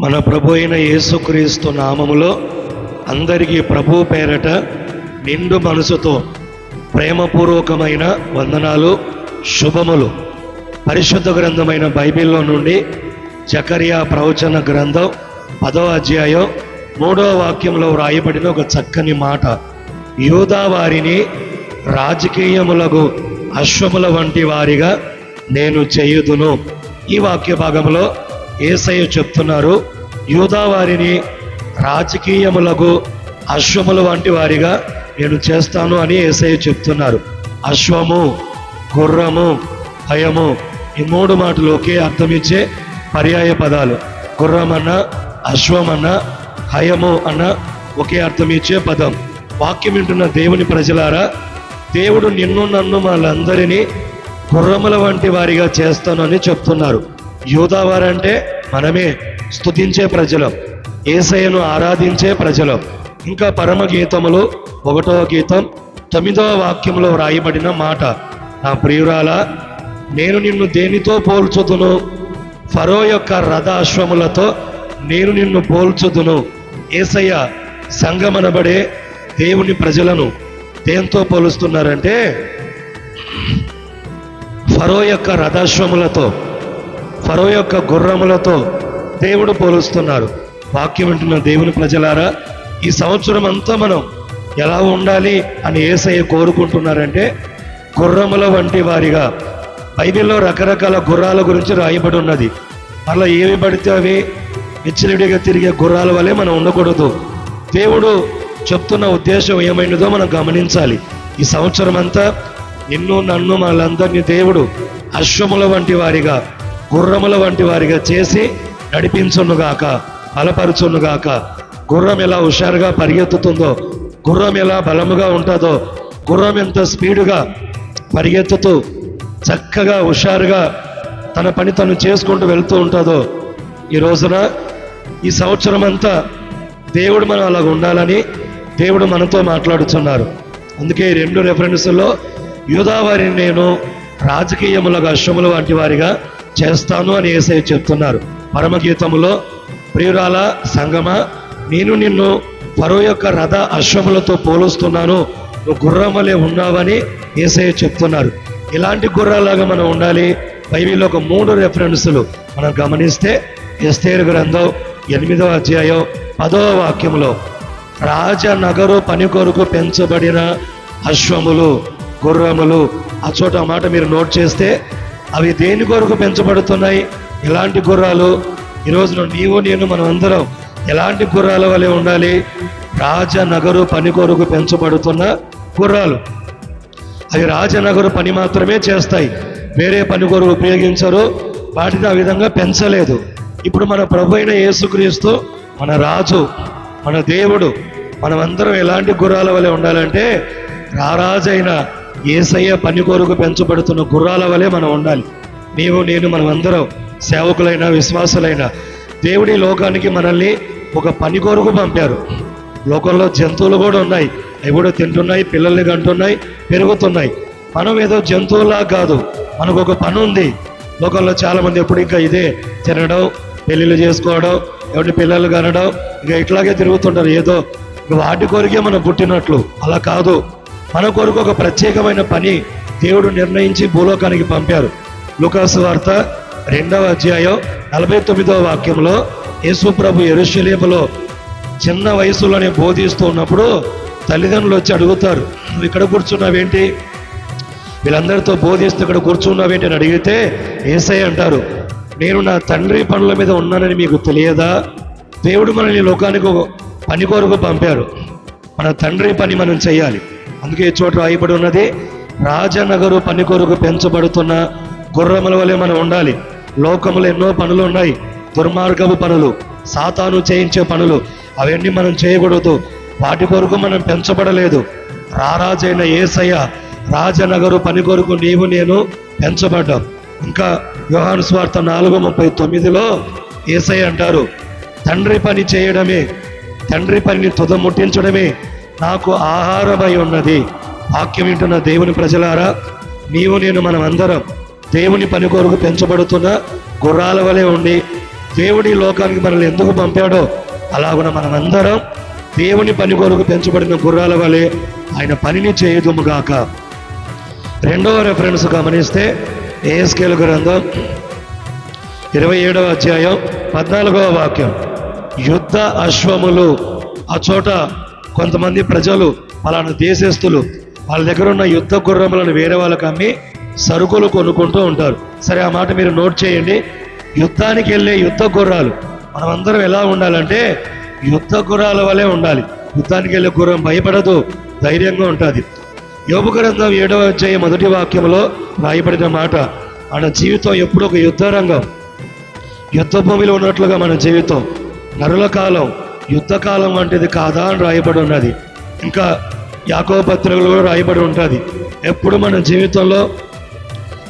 మన ప్రభు అయిన యేసుక్రీస్తు నామములో అందరికీ ప్రభు పేరట నిండు మనసుతో ప్రేమపూర్వకమైన వందనాలు శుభములు. పరిశుద్ధ గ్రంథమైన బైబిల్లో నుండి జకరియా ప్రవచన గ్రంథం పదో అధ్యాయం మూడవ వాక్యంలో వ్రాయబడిన ఒక చక్కని మాట. యూదా వారిని రాజకీయములకు అశ్వముల వంటి వారిగా నేను చేయుదును. ఈ వాక్య భాగంలో ఏసయ్య చెప్తున్నారు యూదావారిని రాజకీయములకు అశ్వముల వంటి వారిగా నేను చేస్తాను అని ఏసయ్య చెప్తున్నారు. అశ్వము గుర్రము భయము ఈ మూడు మాటలు ఒకే అర్థమిచ్చే పర్యాయ పదాలు. గుర్రం అన్న అశ్వం అన్న హయము అన్న ఒకే అర్థమిచ్చే పదం. వాక్యం వింటున్న దేవుని ప్రజలారా దేవుడు నిన్ను నన్ను వాళ్ళందరినీ గుర్రముల వంటి వారిగా చేస్తాను అని చెప్తున్నారు. యూదావారంటే మనమే స్థుతించే ప్రజలం ఏసయ్యను ఆరాధించే ప్రజలం. ఇంకా పరమ గీతములు ఒకటవ గీతం తొమ్మిదవ వాక్యంలో వ్రాయబడిన మాట నా ప్రియురాల నేను నిన్ను దేనితో పోల్చుదును? ఫరో యొక్క రథ అశ్వములతో నేను నిన్ను పోల్చుదును. ఏసయ్య సంగమనబడే దేవుని ప్రజలను దేంతో పోలుస్తున్నారంటే? ఫరో యొక్క రథాశ్వములతో. ఫరో యొక్క గుర్రములతో దేవుడు పోలుస్తున్నారు వాక్యం వింటున్న దేవుని ప్రజలారా ఈ సంవత్సరం అంతా మనం ఎలా ఉండాలి అని ఏసయ్య కోరుకుంటున్నారంటే గుర్రముల వంటి వారిగా. బైబిల్లో రకరకాల గుర్రాల గురించి రాయబడి ఉన్నది. అలా ఏవి పడితే అవి విచ్చలిడిగా తిరిగే గుర్రాల వలె మనం ఉండకూడదు. దేవుడు చెప్తున్న ఉద్దేశం ఏమైనదో మనం గమనించాలి. ఈ సంవత్సరం అంతా నిన్ను నన్ను వాళ్ళందరినీ దేవుడు అశ్వముల వంటి వారిగా గుర్రముల వంటి వారిగా చేసి నడిపించునుగాక బలపరచునుగాక. గుర్రం ఎలా హుషారుగా పరిగెత్తుతుందో గుర్రం ఎలా బలముగా ఉంటుందో గుర్రం ఎంత స్పీడుగా పరిగెత్తుతూ చక్కగా హుషారుగా తన పని తను చేసుకుంటూ వెళ్తూ ఉంటుందో ఈ రోజున ఈ సంవత్సరం అంతా దేవుడు మనం అలాగ ఉండాలని దేవుడు మనతో మాట్లాడుతున్నారు అందుకే ఈ రెండు రెఫరెన్స్లో యూదావారిని నేను రాజకీయములుగా అశ్వముల వంటి వారిగా చేస్తాను అని ఏసై చెప్తున్నారు. పరమగీతములో ప్రియురాల సంగమ నేను నిన్ను ఫరో యొక్క రథ అశ్వములతో పోలుస్తున్నాను. నువ్వు గుర్రమలే ఉన్నావని ఏసయ్య చెప్తున్నారు. ఇలాంటి గుర్రాలాగా మనం ఉండాలి. బైబిల్లో ఒక మూడు రెఫరెన్సులు మనం గమనిస్తే ఎస్తేరు గ్రంథం ఎనిమిదవ అధ్యాయం పదవ వాక్యంలో రాజనగరు పని కొరకు పెంచబడిన అశ్వములు గుర్రములు ఆ చోట మాట మీరు నోట్ చేస్తే అవి దేని కొరకు పెంచబడుతున్నాయి? ఎలాంటి గుర్రాలు ఈ నీవు నేను మనం అందరం ఎలాంటి గుర్రాల వలె ఉండాలి? రాజనగరు పని కొరకు పెంచబడుతున్న గుర్రాలు. అవి రాజనగరు పని మాత్రమే చేస్తాయి. వేరే పని కొరకు ఉపయోగించరు. వాటిని ఆ విధంగా పెంచలేదు. ఇప్పుడు మన ప్రభు అయిన యేసుక్రీస్తు మన రాజు మన దేవుడు మనమందరం ఎలాంటి గుర్రాల వలె ఉండాలంటే రారాజైన ఏసయ్య పని కొరకు పెంచబడుతున్న గుర్రాల వలె మనం ఉండాలి. నీవు నేను మనమందరం సేవకులైన విశ్వాసులైన దేవుడి లోకానికి మనల్ని ఒక పని కొరకు పంపారు. లోకంలో జంతువులు కూడా ఉన్నాయి. అవి కూడా తింటున్నాయి పిల్లల్ని కంటున్నాయి పెరుగుతున్నాయి. మనం ఏదో జంతువులా కాదు. మనకు ఒక పని ఉంది. లోకంలో చాలామంది ఎప్పుడు ఇంకా ఇదే తినడం పెళ్ళిళ్ళు చేసుకోవడం ఎవరి పిల్లలు కనడం ఇక ఇట్లాగే తిరుగుతుంటారు. ఏదో ఇక వాటి కొరికే మనం పుట్టినట్లు. అలా కాదు. మన కొరకు ఒక ప్రత్యేకమైన పని దేవుడు నిర్ణయించి భూలోకానికి పంపారు. లుకాసు వార్త రెండవ అధ్యాయం నలభై తొమ్మిదవ వాక్యంలో యేసు ప్రభు చిన్న వయసులోనే బోధిస్తూ ఉన్నప్పుడు తల్లిదండ్రులు వచ్చి అడుగుతారు నువ్వు ఇక్కడ కూర్చున్నావేంటి? వీళ్ళందరితో బోధిస్తూ ఇక్కడ కూర్చున్నావేంటి? అని అడిగితే ఏసై అంటారు నేను నా తండ్రి పనుల మీద ఉన్నానని మీకు తెలియదా? దేవుడు మనల్ని లోకానికి ఒక పని కొరకు పంపారు. మన తండ్రి పని మనం చేయాలి. అందుకే చోటు చోట రాయబడి ఉన్నది రాజనగరు పని కొరకు పెంచబడుతున్న గుర్రముల వలె మనం ఉండాలి. లోకములో ఎన్నో పనులు ఉన్నాయి దుర్మార్గపు పనులు సాతాను చేయించే పనులు అవన్నీ మనం చేయకూడదు. వాటి కొరకు మనం పెంచబడలేదు. రారాజైన ఏసయ్య రాజనగరు పని కొరకు నీవు నేను పెంచబడ్డాం. ఇంకా యోహాను స్వార్థ నాలుగు ముప్పై తొమ్మిదిలో ఏసయ్య అంటారు తండ్రి పని చేయడమే తండ్రి పనిని తుదముట్టించడమే నాకు ఆహారమై ఉన్నది. వాక్యం వింటున్న దేవుని ప్రజలారా నీవు నేను మనం అందరం దేవుని పని కొరకు పెంచబడుతున్న గుర్రాల వలె ఉండి దేవుడి లోకానికి మనల్ని ఎందుకు పంపాడో అలాగున మనమందరం దేవుని పని కొరకు పెంచబడిన గుర్రాల వలె ఆయన పనిని చేయదుముగాక రెండవ రెఫరెన్స్ గమనిస్తే ఏఎస్కేల్ గ్రంథం ఇరవై ఏడవ అధ్యాయం పద్నాలుగవ వాక్యం. యుద్ధ అశ్వములు ఆ చోట కొంతమంది ప్రజలు పలానా దేశస్తులు వాళ్ళ దగ్గర ఉన్న యుద్ధ గుర్రములను వేరే వాళ్ళకి అమ్మి సరుకులు కొనుక్కుంటూ ఉంటారు. సరే ఆ మాట మీరు నోట్ చేయండి. యుద్ధానికి వెళ్ళే యుద్ధ గుర్రాలు మనమందరం ఎలా ఉండాలంటే యుద్ధ గుర్రాల వలె ఉండాలి. యుద్ధానికి వెళ్ళే గుర్రం భయపడదు ధైర్యంగా ఉంటుంది. యోగు గ్రంథం ఏడవ అధ్యాయ మొదటి వాక్యంలో రాయబడిన మాట మన జీవితం ఎప్పుడు ఒక యుద్ధ రంగం యుద్ధ భూమిలో ఉన్నట్లుగా మన జీవితం నరుల కాలం యుద్ధకాలం వంటిది కాదా అని రాయబడి ఉన్నది. ఇంకా యాకో పత్రికలు కూడా రాయబడి ఉంటుంది. ఎప్పుడు మన జీవితంలో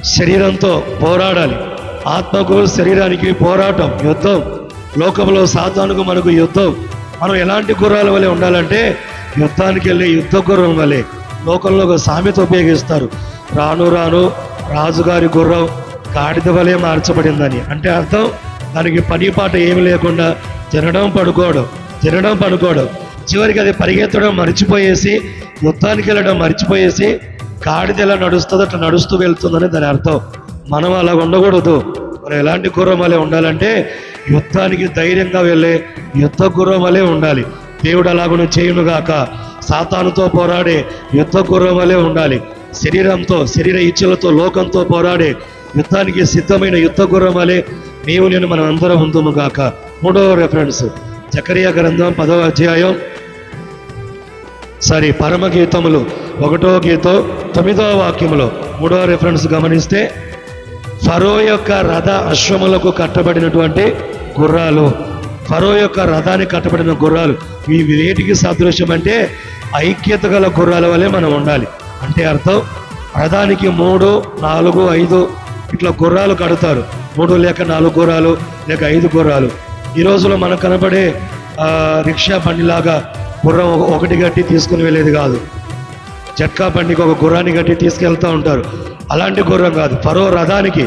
శరీరంతో పోరాడాలి. ఆత్మకు శరీరానికి పోరాటం యుద్ధం. లోకంలో సాతానుకు మనకు యుద్ధం. మనం ఎలాంటి గుర్రాల వలె ఉండాలంటే యుద్ధానికి వెళ్ళే యుద్ధ గుర్రం వలె. లోకంలో ఒక సామెత ఉపయోగిస్తారు. రాను రాను రాజుగారి గుర్రం గాడిద వలె మార్చబడిందని. అంటే అర్థం? దానికి పని పాట ఏమి లేకుండా తినడం పడుకోవడం. తినడం పడుకోవడం. చివరికి అది పరిగెత్తడం మర్చిపోయేసి యుద్ధానికి వెళ్ళడం మర్చిపోయేసి గాడిద ఎలా నడుస్తుందో అట్లా నడుస్తూ వెళ్తుందని దాని అర్థం. మనం అలా ఉండకూడదు. మనం ఎలాంటి గుర్రం వలె ఉండాలంటే యుద్ధానికి ధైర్యంగా వెళ్ళే యుద్ధ గుర్రం వలె ఉండాలి. దేవుడు అలాగును చేయునుగాక. సాతానుతో పోరాడే యుద్ధ గుర్రం వలె ఉండాలి. శరీరంతో శరీర ఇచ్చలతో లోకంతో పోరాడే యుద్ధానికి సిద్ధమైన యుద్ధ గుర్రం వలె నీవు నేను మనం అందరం ఉందుము గాక మూడవ రెఫరెన్స్ జకరియా గ్రంథం పదవ అధ్యాయం. సారీ పరమ గీతములు ఒకటో గీతం తొమ్మిదవ వాక్యములో. మూడవ రిఫరెన్స్ గమనిస్తే ఫరో యొక్క రథ అశ్వములకు కట్టబడినటువంటి గుర్రాలు. ఫరో యొక్క రథానికి కట్టబడిన గుర్రాలు. ఇవి వేటికి సదృశ్యం అంటే ఐక్యత గల గుర్రాల వలె మనం ఉండాలి. అంటే అర్థం రథానికి మూడు నాలుగు ఐదు ఇట్లా గుర్రాలు కడతారు. మూడు లేక నాలుగు గుర్రాలు లేక ఐదు గుర్రాలు. ఈ రోజులో మనకు కనబడే రిక్షా బండిలాగా గుర్రం ఒకటి గట్టి తీసుకుని వెళ్ళేది కాదు. జట్కా బండికి ఒక గుర్రాన్ని గట్టి తీసుకెళ్తూ ఉంటారు. అలాంటి గుర్రం కాదు. ఫరో రథానికి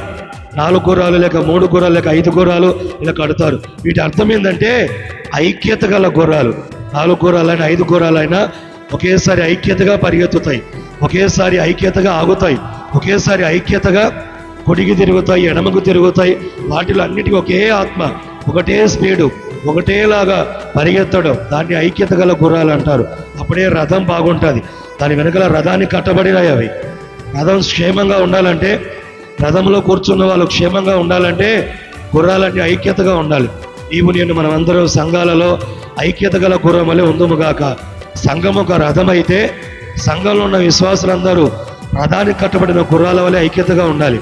నాలుగు గుర్రాలు లేక మూడు గుర్రాలు లేక ఐదు గుర్రాలు ఇలా కడతారు. వీటి అర్థం ఏంటంటే ఐక్యత గల గుర్రాలు. నాలుగు గుర్రాలైనా ఐదు గుర్రాలైనా ఒకేసారి ఐక్యతగా పరిగెత్తుతాయి. ఒకేసారి ఐక్యతగా ఆగుతాయి. ఒకేసారి ఐక్యతగా కుడికి తిరుగుతాయి ఎడమకు తిరుగుతాయి. వాటిలో అన్నిటికీ ఒకే ఆత్మ. ఒకటే స్పీడు ఒకటేలాగా పరిగెత్తడం. దాన్ని ఐక్యత గల గుర్రాలు అంటారు. అప్పుడే రథం బాగుంటుంది. దాని వెనకాల రథాన్ని కట్టబడినాయి అవి. రథం క్షేమంగా ఉండాలంటే రథంలో కూర్చున్న వాళ్ళు క్షేమంగా ఉండాలంటే గుర్రాలన్నీ ఐక్యతగా ఉండాలి. నీవు నేను మనమందరం సంఘాలలో ఐక్యత గల గుర్రం వలె ఉందుముగాక సంఘం ఒక రథం అయితే సంఘంలో ఉన్న విశ్వాసులందరూ రథానికి కట్టబడిన గుర్రాల వలె ఐక్యతగా ఉండాలి.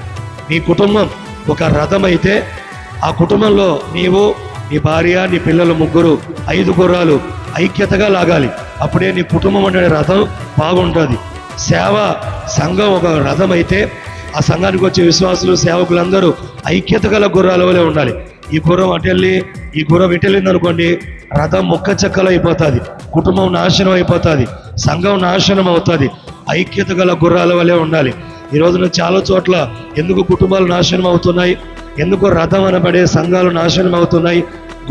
మీ కుటుంబం ఒక రథం అయితే ఆ కుటుంబంలో నీవు నీ భార్య నీ పిల్లలు ముగ్గురు ఐదు గుర్రాలు ఐక్యతగా లాగాలి. అప్పుడే నీ కుటుంబం అనే రథం బాగుంటుంది. సేవ సంఘం ఒక రథం అయితే ఆ సంఘానికి వచ్చే విశ్వాసులు సేవకులందరూ ఐక్యత గల గుర్రాల వలె ఉండాలి. ఈ గుర్రం అటెళ్ళి ఈ గుర్రం ఇటెళ్ళింది అనుకోండి రథం ముక్క చెక్కలు అయిపోతుంది. కుటుంబం నాశనం అయిపోతుంది. సంఘం నాశనం అవుతుంది. ఐక్యత గల గుర్రాల వలె ఉండాలి. ఈ రోజున చాలా చోట్ల ఎందుకు కుటుంబాలు నాశనం అవుతున్నాయి? ఎందుకు రథం అనబడే సంఘాలు నాశనం అవుతున్నాయి.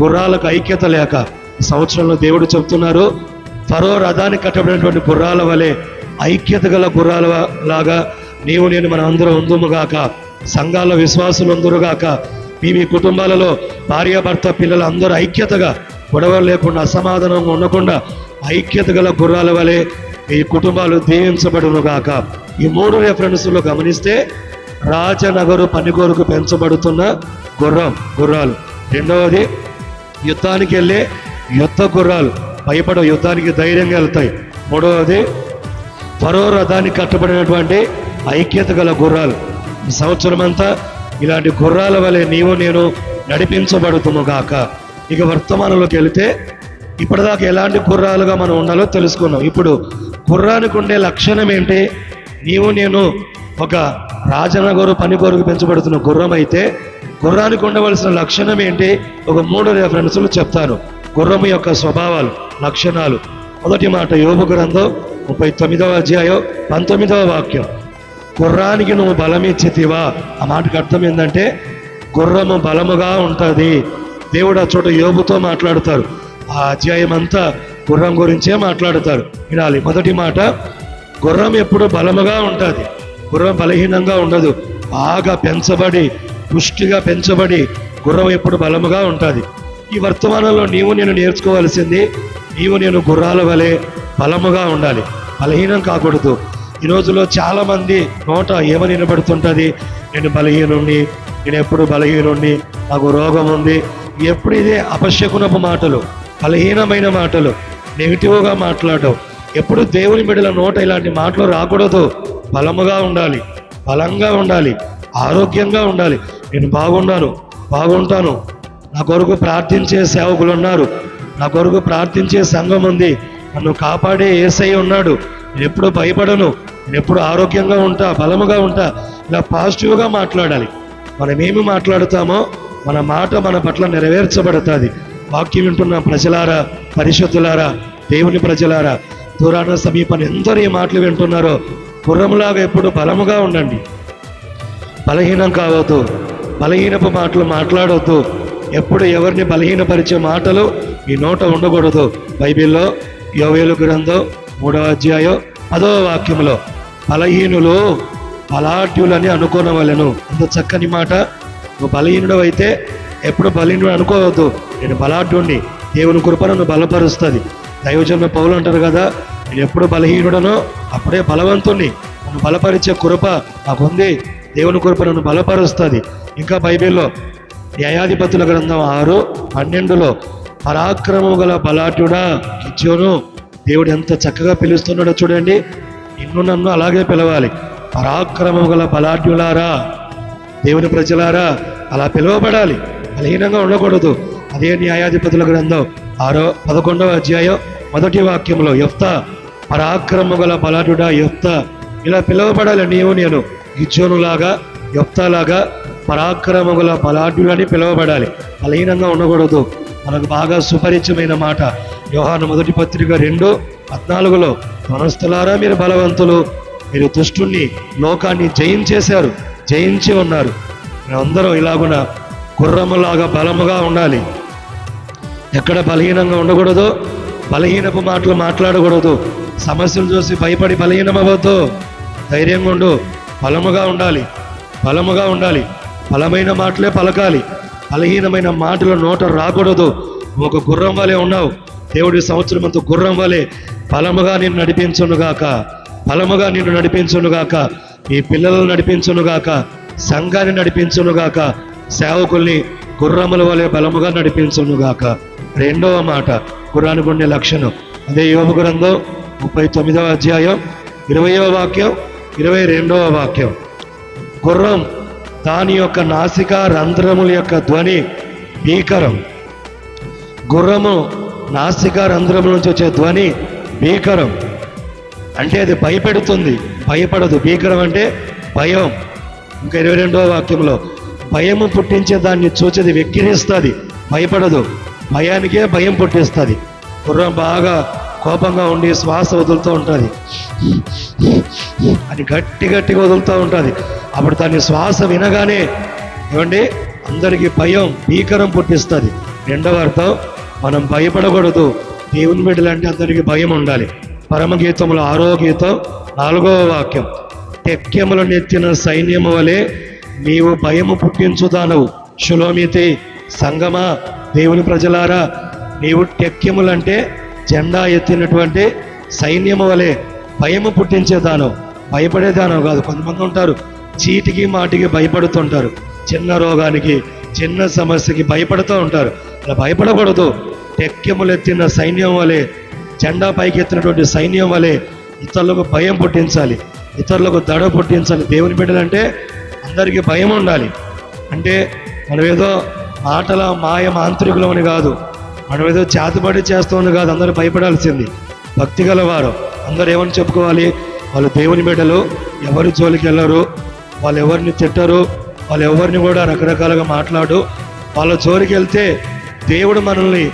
గుర్రాలకు ఐక్యత లేక సంవత్సరంలో దేవుడు చెప్తున్నారు ఫరో రథానికి కట్టబడినటువంటి గుర్రాల వలె ఐక్యత గల గుర్రాల లాగా నీవు నేను మన అందరం ఉందుముగాక సంఘాల విశ్వాసులు ఉందురుగాక మీ మీ కుటుంబాలలో భార్యాభర్త పిల్లలు అందరూ ఐక్యతగా గొడవలు లేకుండా అసమాధానంగా ఉండకుండా ఐక్యత గల గుర్రాల వలె ఈ కుటుంబాలు దీవించబడునుగాక ఈ మూడు రెఫరెన్స్లో గమనిస్తే రాజనగరు పని కొరకు పెంచబడుతున్న గుర్రం గుర్రాలు. రెండవది యుద్ధానికి వెళ్ళే యుద్ధ గుర్రాలు. భయపడ యుద్ధానికి ధైర్యంగా వెళ్తాయి. మూడవది పరో రథానికి కట్టబడినటువంటి ఐక్యత గల గుర్రాలు. ఈ సంవత్సరం అంతా ఇలాంటి గుర్రాల వలె నీవు నేను నడిపించబడుతుము గాక. ఇక వర్తమానంలోకి వెళితే ఇప్పటిదాకా ఎలాంటి గుర్రాలుగా మనం ఉండాలో తెలుసుకున్నాం ఇప్పుడు గుర్రానికి ఉండే లక్షణం ఏంటి? నీవు నేను ఒక రాజనగరు పని కొరకు పెంచబడుతున్న గుర్రం అయితే గుర్రానికి ఉండవలసిన లక్షణం ఏంటి? ఒక మూడు రెఫరెన్సులు చెప్తాను. గుర్రం యొక్క స్వభావాలు లక్షణాలు. మొదటి మాట యోగ గ్రంథం ముప్పై తొమ్మిదవ అధ్యాయం పంతొమ్మిదవ వాక్యం. గుర్రానికి నువ్వు బలం ఇచ్చితివా ఆ మాటకు అర్థం ఏంటంటే గుర్రము బలముగా ఉంటుంది. దేవుడు ఆ చోట యోగుతో మాట్లాడతారు ఆ అధ్యాయం అంతా గుర్రం గురించే మాట్లాడతారు వినాలి. మొదటి మాట గుర్రం ఎప్పుడు బలముగా ఉంటుంది. గుర్రం బలహీనంగా ఉండదు. బాగా పెంచబడి పుష్టిగా పెంచబడి గుర్రం ఎప్పుడు బలముగా ఉంటుంది. ఈ వర్తమానంలో నీవు నేను నేర్చుకోవాల్సింది నీవు నేను గుర్రాల వలె బలముగా ఉండాలి. బలహీనం కాకూడదు. ఈ రోజులో చాలామంది నోట ఏమని నిలబడుతుంటుంది నేను బలహీనుణ్ణి నేను ఎప్పుడు బలహీనుణ్ణి నాకు రోగం ఉంది. ఎప్పుడు ఇదే అపశకునపు మాటలు బలహీనమైన మాటలు నెగిటివ్గా మాట్లాడడం ఎప్పుడు దేవుని బిడ్డల నోట ఇలాంటి మాటలు రాకూడదు. బలముగా ఉండాలి బలంగా ఉండాలి ఆరోగ్యంగా ఉండాలి. నేను బాగున్నాను బాగుంటాను. నా కొరకు ప్రార్థించే సేవకులు ఉన్నారు. నా కొరకు ప్రార్థించే సంఘం ఉంది. నన్ను కాపాడే ఏసై ఉన్నాడు. నేను ఎప్పుడు భయపడను. నేను ఎప్పుడు ఆరోగ్యంగా ఉంటా బలముగా ఉంటా. ఇలా పాజిటివ్గా మాట్లాడాలి. మనం ఏమి మాట్లాడుతామో మన మాట మన పట్ల నెరవేర్చబడుతుంది. వాక్యం వింటున్న ప్రజలారా పరిషత్తులారా దేవుని ప్రజలారా దూరాన సమీపాన్ని ఎందరూ ఈ మాటలు వింటున్నారో పుర్రంలాగా ఎప్పుడు బలముగా ఉండండి. బలహీనం కావద్దు. బలహీనపు మాటలు మాట్లాడవద్దు ఎప్పుడు ఎవరిని బలహీనపరిచే మాటలు మీ నోట ఉండకూడదు. బైబిల్లో యోవేలు గ్రంథం మూడవ అధ్యాయం పదవ వాక్యంలో బలహీనులు బలాఢ్యులని అనుకోనవలను. అంత చక్కని మాట. నువ్వు బలహీనుడు అయితే ఎప్పుడు బలహీనుడు అనుకోవద్దు. నేను బలాఢ్యుణ్ణి. దేవుని కృపను బలపరుస్తుంది. దైవజన్మ పౌలు అంటారు కదా నేను ఎప్పుడు బలహీనుడనో అప్పుడే బలవంతుణ్ణి. నన్ను బలపరిచే కృప నాకుంది దేవుని కృప నన్ను బలపరుస్తుంది. ఇంకా బైబిల్లో న్యాయాధిపతుల గ్రంథం ఆరు పన్నెండులో పరాక్రమం గల బలాటుడా కిచ్యోను దేవుడు ఎంత చక్కగా పిలుస్తున్నాడో చూడండి. నిన్ను నన్ను అలాగే పిలవాలి. పరాక్రమం గల బలాఢ్యులారా దేవుని ప్రజలారా అలా పిలువబడాలి. బలహీనంగా ఉండకూడదు. అదే న్యాయాధిపతుల గ్రంథం ఆరో పదకొండవ అధ్యాయం మొదటి వాక్యంలో యొఫ్త పరాక్రమ గల బలాఢ్యుడా యొఫ్త ఇలా పిలవబడాలి నీవు నేను. గిజ్జోనులాగా యొప్తాలాగా పరాక్రమ గల బలాఢ్యుడని పిలవబడాలి. బలహీనంగా ఉండకూడదు. మనకు బాగా సుపరిచయమైన మాట. వ్యవహాన మొదటి పత్రిక రెండు పద్నాలుగులో మనస్థులారా మీరు బలవంతులు. మీరు దుష్టుణ్ణి లోకాన్ని జయించేశారు జయించి ఉన్నారు. అందరం ఇలాగున గుర్రములాగా బలముగా ఉండాలి. ఎక్కడ బలహీనంగా ఉండకూడదు బలహీనపు మాటలు మాట్లాడకూడదు. సమస్యలు చూసి భయపడి బలహీనమవ్వద్దు. ధైర్యంగా ఉండు. బలముగా ఉండాలి. బలముగా ఉండాలి. బలమైన మాటలే పలకాలి. బలహీనమైన మాటలు నోట రాకూడదు. ఒక గుర్రం వలె ఉన్నావు. దేవుడి సంవత్సరం అంత గుర్రం వలె బలముగా నిన్ను నడిపించునుగాక. బలముగా నిన్ను నడిపించునుగాక. ఈ పిల్లలను నడిపించునుగాక. సంఘాన్ని నడిపించునుగాక. సేవకుల్ని గుర్రముల వలె బలముగా నడిపించునుగాక. రెండవ మాట. గుర్రానికి ఉండే లక్షణం. అదే యోగ గ్రంథం. ముప్పై తొమ్మిదవ అధ్యాయం ఇరవయవ వాక్యం ఇరవై రెండవ వాక్యం. గుర్రం దాని యొక్క నాసిక రంధ్రముల యొక్క ధ్వని భీకరం. గుర్రము నాసిక రంధ్రముల నుంచి వచ్చే ధ్వని భీకరం. అంటే అది భయపెడుతుంది. భయపడదు. భీకరం అంటే భయం. ఇంకా ఇరవై రెండవ వాక్యంలో భయము పుట్టించే దాన్ని చూచేది వెక్కిరిస్తుంది భయపడదు. భయానికే భయం పుట్టిస్తుంది. గుర్రం బాగా కోపంగా ఉండి శ్వాస వదులుతూ ఉంటుంది. అది గట్టి గట్టిగా వదులుతూ ఉంటుంది. అప్పుడు దాని శ్వాస వినగానే ఏమండి? అందరికీ భయం భీకరం పుట్టిస్తుంది. రెండవ అర్థం మనం భయపడకూడదు. దేవుని బిడ్డలంటే అందరికీ భయం ఉండాలి. పరమగీతముల ఆరో గీతం నాలుగవ వాక్యం. టెక్యములు నెత్తిన సైన్యము వలె నీవు భయము పుట్టించుదానవు. శులోమితి సంగమా దేవుని ప్రజలారా నీవు టెక్యములంటే జెండా ఎత్తినటువంటి సైన్యము వలె భయము పుట్టించేదాను భయపడేదాను కాదు. కొంతమంది ఉంటారు చీటికి మాటికి భయపడుతుంటారు. చిన్న రోగానికి చిన్న సమస్యకి భయపడుతూ ఉంటారు. అలా భయపడకూడదు. టెక్యములెత్తిన సైన్యం వలె జెండా పైకి ఎత్తినటువంటి సైన్యం వలె ఇతరులకు భయం పుట్టించాలి. ఇతరులకు దడ పుట్టించాలి. దేవుని బిడ్డలంటే అందరికీ భయం ఉండాలి. అంటే మనం ఏదో మాటల మాయ మాంత్రికులమని కాదు. మనం ఏదో చేతబడి చేస్తామని కాదు అందరూ భయపడాల్సింది. భక్తి గలవారు. అందరూ ఏమని చెప్పుకోవాలి? వాళ్ళు దేవుని బిడ్డలు ఎవరి జోలికి వెళ్ళరు వాళ్ళు ఎవరిని తిట్టరు వాళ్ళు ఎవరిని కూడా రకరకాలుగా మాట్లాడు. వాళ్ళ జోలికి వెళ్తే దేవుడు మనల్ని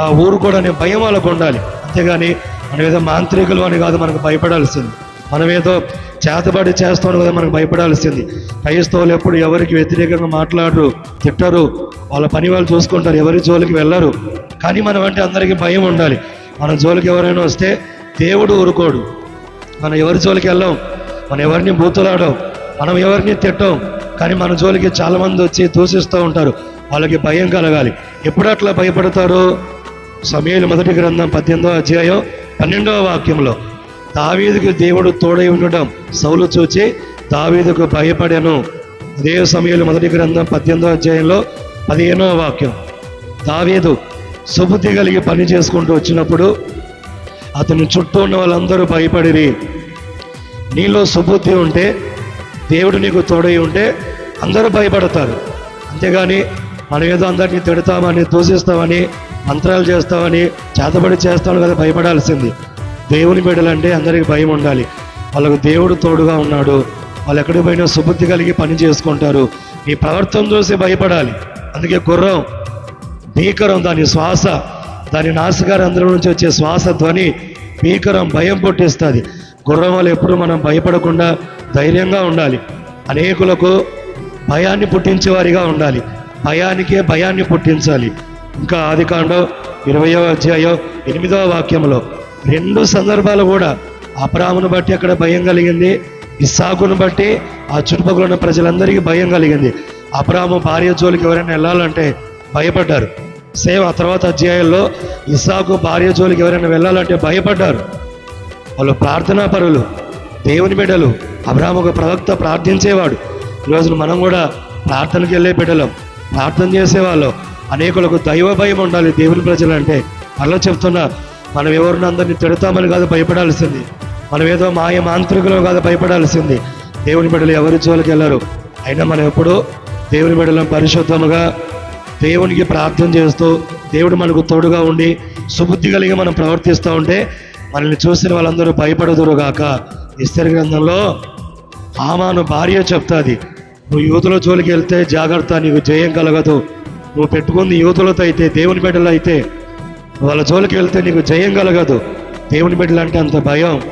ఆ ఊరుకోడనే భయం వాళ్ళకు ఉండాలి. అంతేగాని మనం ఏదో మాంత్రికులు అని కాదు మనకు భయపడాల్సింది. మనం ఏదో చేతబడి చేస్తారు కదా మనకు భయపడాల్సింది. క్రైస్తవులు ఎప్పుడు ఎవరికి వ్యతిరేకంగా మాట్లాడరు తిట్టరు వాళ్ళ పని వాళ్ళు చూసుకుంటారు ఎవరి జోలికి వెళ్ళరు. కానీ మనం అంటే అందరికీ భయం ఉండాలి. మన జోలికి ఎవరైనా వస్తే దేవుడు ఊరుకోడు. మనం ఎవరి జోలికి వెళ్ళాం? మనం ఎవరిని బూతులాడం మనం ఎవరిని తిట్టాం? కానీ మన జోలికి చాలామంది వచ్చి దూషిస్తూ ఉంటారు. వాళ్ళకి భయం కలగాలి. ఎప్పుడు అట్లా భయపడతారు? సమయాలు మొదటి గ్రంథం పద్దెనిమిదో అధ్యాయం పన్నెండవ వాక్యంలో. దావీదుకు దేవుడు తోడై ఉండడం సౌలు చూచి దావీదుకు భయపడాను. అదే సమయాలు మొదటి గ్రంథం పద్దెనిమిదో అధ్యాయంలో పదిహేనవ వాక్యం. దావీదు సుబుద్ధి కలిగి పని చేసుకుంటూ వచ్చినప్పుడు అతని చుట్టూ ఉన్న వాళ్ళందరూ భయపడిరి. నీలో సుబుద్ధి ఉంటే దేవుడు నీకు తోడై ఉంటే అందరూ భయపడతారు. అంతేగాని మనం ఏదో అందరినీ తిడతామని దూషిస్తామని మంత్రాలు చేస్తామని చేతబడి చేస్తామని కదా భయపడాల్సింది. దేవుని బిడ్డలంటే అందరికీ భయం ఉండాలి. వాళ్ళకు దేవుడు తోడుగా ఉన్నాడు. వాళ్ళు ఎక్కడికి పోయినా సుబుద్ధి కలిగి పని చేసుకుంటారు. నీ ప్రవర్తన చూసి భయపడాలి. అందుకే గుర్రం భీకరం దాని శ్వాస దాని నాసికారంధ్రం నుంచి వచ్చే శ్వాస ధ్వని భీకరం భయం పుట్టిస్తుంది. గుర్రం వల్ల ఎప్పుడు మనం భయపడకుండా ధైర్యంగా ఉండాలి. అనేకులకు భయాన్ని పుట్టించే వారిగా ఉండాలి. భయానికే భయాన్ని పుట్టించాలి. ఇంకా ఆదికాండం ఇరవయో అధ్యాయం ఎనిమిదవ వాక్యంలో రెండు సందర్భాలు కూడా అపరామును బట్టి అక్కడ భయం కలిగింది ఇస్సాకును బట్టి ఆ చుట్టుపక్కల ఉన్న ప్రజలందరికీ భయం కలిగింది. అపరాము భార్య జోలికి ఎవరైనా వెళ్ళాలంటే భయపడ్డారు. సేమ్ ఆ తర్వాత అధ్యాయంలో ఇస్సాకు భార్య జోలికి ఎవరైనా వెళ్ళాలంటే భయపడ్డారు. వాళ్ళు ప్రార్థనా పరులు దేవుని బిడ్డలు అబ్రాహ్మ ఒక ప్రవక్త ప్రార్థించేవాడు. ఈరోజు మనం కూడా ప్రార్థనకి వెళ్ళే బిడ్డలం ప్రార్థన చేసేవాళ్ళు. అనేకులకు దైవ భయం ఉండాలి దేవుని ప్రజలు అంటే అలా చెప్తున్నా మనం ఎవరిని అందరిని తిడతామని కాదు భయపడాల్సింది. మనం ఏదో మాయ మాంత్రికులు కాదు భయపడాల్సింది. దేవుని బిడ్డలు ఎవరి జోలికి వెళ్ళరు? అయినా మనం ఎప్పుడు దేవుని బిడ్డలను పరిశుద్ధముగా దేవునికి ప్రార్థన చేస్తూ దేవుడు మనకు తోడుగా ఉండి సుబుద్ధి కలిగి మనం ప్రవర్తిస్తూ ఉంటే మనల్ని చూసిన వాళ్ళందరూ భయపడదురుగాక ఇస్తరి గ్రంథంలో ఆమాను భార్య చెప్తాది నువ్వు యూతుల జోలికి వెళ్తే జాగ్రత్త నీకు జయం కలగదు. నువ్వు పెట్టుకుంది యూతులతో అయితే దేవుని బిడ్డలు అయితే వాళ్ళ జోలికి వెళ్తే నీకు జయం కలగదు. దేవుని బిడ్డలు అంటే అంత భయం.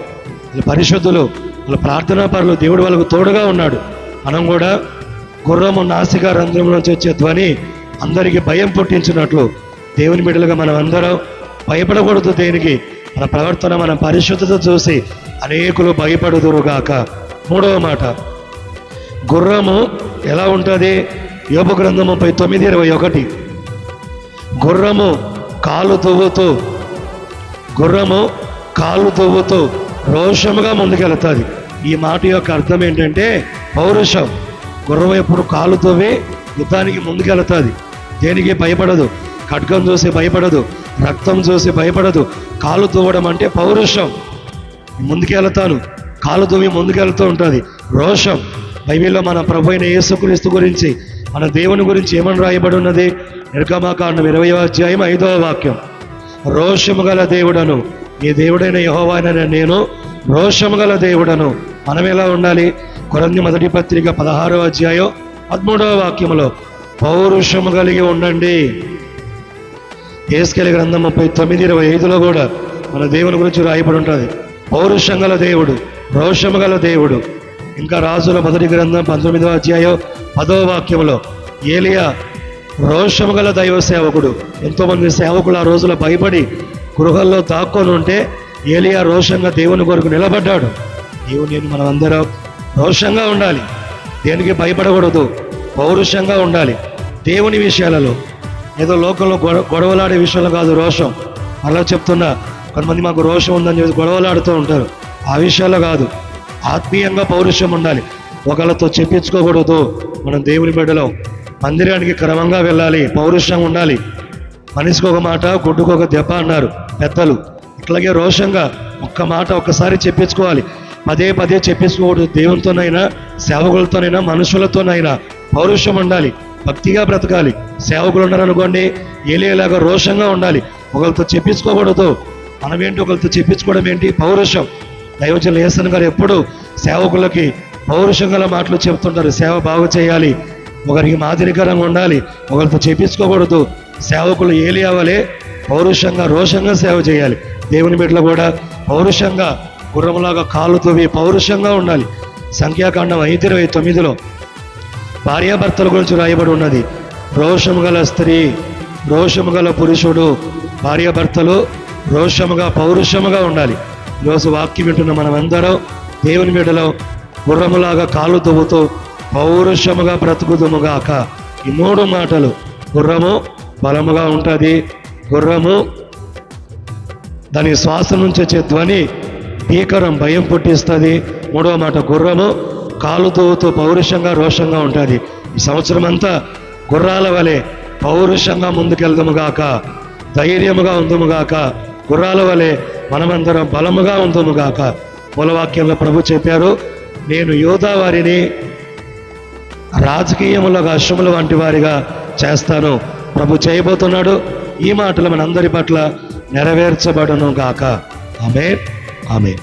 పరిశుద్ధులు వాళ్ళ ప్రార్థనా పరులు దేవుడు వాళ్ళకు తోడుగా ఉన్నాడు. మనం కూడా గుర్రము నాసిక రంధ్రం నుంచి వచ్చే ధ్వని అందరికీ భయం పుట్టించినట్లు దేవుని బిడ్డలుగా మనం అందరం భయపడకూడదు దేనికి. మన ప్రవర్తన మన పరిశుద్ధత చూసి అనేకులు భయపడుదురుగాక మూడవ మాట. గుర్రము ఎలా ఉంటుంది? యోప గ్రంథం ముప్పై తొమ్మిది ఇరవై ఒకటి. గుర్రము కాలు తువ్వుతూ గుర్రము కాలు తువ్వుతూ రోషముగా ముందుకెళ్తుంది. ఈ మాట యొక్క అర్థం ఏంటంటే పౌరుషం. గుర్రం ఎప్పుడు కాలు తవ్వి యుద్ధానికి ముందుకెళ్తుంది. దేనికి భయపడదు? ఖడ్గం చూసి భయపడదు. రక్తం చూసి భయపడదు. కాలు తువ్వడం అంటే పౌరుషం. ముందుకెళ్తాను. కాలు దువ్వి ముందుకెళ్తూ ఉంటుంది. రోషం. బైబిల్లో మన ప్రభు అయిన యేసుక్రీస్తు గురించి మన దేవుని గురించి ఏమని రాయబడి ఉన్నది నిర్గమాకాండం ఇరవై అధ్యాయం ఐదవ వాక్యం. రోషము గల దేవుడను ఏ దేవుడైన యహోవానైన నేను రోషము గల దేవుడను మనం ఎలా ఉండాలి? కొరంది మొదటి పత్రిక పదహారవ అధ్యాయం పదమూడవ వాక్యములో పౌరుషము కలిగి ఉండండి. ఏసుకెళ్ళి గ్రంథం ముప్పై తొమ్మిది ఇరవై ఐదులో కూడా మన దేవుని గురించి రాయబడి ఉంటుంది. పౌరుషం గల దేవుడు రోషము గల దేవుడు. ఇంకా రాజుల మొదటి గ్రంథం పంతొమ్మిదవ అధ్యాయం పదవ వాక్యంలో ఏలియా రోషము గల దైవ సేవకుడు. ఎంతోమంది సేవకులు ఆ రోజులో భయపడి గృహల్లో దాక్కొని ఉంటే ఏలియా రోషంగా దేవుని కొరకు నిలబడ్డాడు. దేవుని నేను మనమందరం రోషంగా ఉండాలి. దేనికి భయపడకూడదు. పౌరుషంగా ఉండాలి. దేవుని విషయాలలో. ఏదో లోకంలో గొడవ గొడవలాడే విషయంలో కాదు రోషం. అలా చెప్తున్నా కొంతమంది మాకు రోషం ఉందని చెప్పి గొడవలాడుతూ ఉంటారు. ఆ విషయాల్లో కాదు. ఆత్మీయంగా పౌరుషం ఉండాలి. ఒకళ్ళతో చెప్పించుకోకూడదు. మనం దేవుని బిడ్డలో. మందిరానికి క్రమంగా వెళ్ళాలి. పౌరుషం ఉండాలి. మనిషికి ఒక మాట గుడ్డుకు ఒక దెబ్బ అన్నారు పెద్దలు. ఇట్లాగే రోషంగా ఒక్క మాట ఒక్కసారి చెప్పించుకోవాలి. పదే పదే చెప్పించుకోకూడదు. దేవునితోనైనా సేవకులతోనైనా మనుషులతోనైనా పౌరుషం ఉండాలి. భక్తిగా బ్రతకాలి. సేవకులు ఉన్నారనుకోండి ఏలేలాగా రోషంగా ఉండాలి. ఒకరితో చెప్పించుకోకూడదు. మనమేంటి ఒకరితో చెప్పించుకోవడం ఏంటి? పౌరుషం. దైవజనులు ఏసన్ గారు ఎప్పుడు సేవకులకి పౌరుషం గల మాటలు చెప్తుంటారు. సేవ బాగు చేయాలి. ఒకరికి మాదిరికరంగా ఉండాలి. ఒకరితో చేపించుకోకూడదు. సేవకులు ఏలి అవ్వలే పౌరుషంగా రోషంగా సేవ చేయాలి. దేవుని బిడ్డలు కూడా పౌరుషంగా గుర్రములాగా కాళ్ళు తవ్వి పౌరుషంగా ఉండాలి. సంఖ్యాకాండం ఐదు ఇరవై తొమ్మిదిలో భార్యాభర్తల గురించి రాయబడి ఉన్నది. రోషము గల స్త్రీ రోషము గల పురుషుడు భార్యాభర్తలు రోషముగా పౌరుషముగా ఉండాలి. ఈరోజు వాక్యం వింటున్న మనమందరం దేవుని బిడ్డలో గుర్రములాగా కాలు తవ్వుతూ పౌరుషముగా బ్రతుకుదుముగాక ఈ మూడు మాటలు గుర్రము బలముగా ఉంటుంది. గుర్రము దాని శ్వాస నుంచి వచ్చే ధ్వని భీకరం భయం పుట్టిస్తుంది. మూడవ మాట గుర్రము కాలు తోవుతూ పౌరుషంగా రోషంగా ఉంటుంది. ఈ సంవత్సరం అంతా గుర్రాల వలె పౌరుషంగా ముందుకెళ్దాము గాక. ధైర్యముగా ఉందముగాక గుర్రాల వలె మనమందరం బలముగా ఉందుము గాక మూలవాక్యంలో ప్రభు చెప్పారు నేను యోధా వారిని రాజకీయములకు అశ్వముల వంటి వారిగా చేస్తాను. ప్రభు చేయబోతున్నాడు ఈ మాటలు మనందరి పట్ల నెరవేర్చబడును గాక ఆమె ఆమె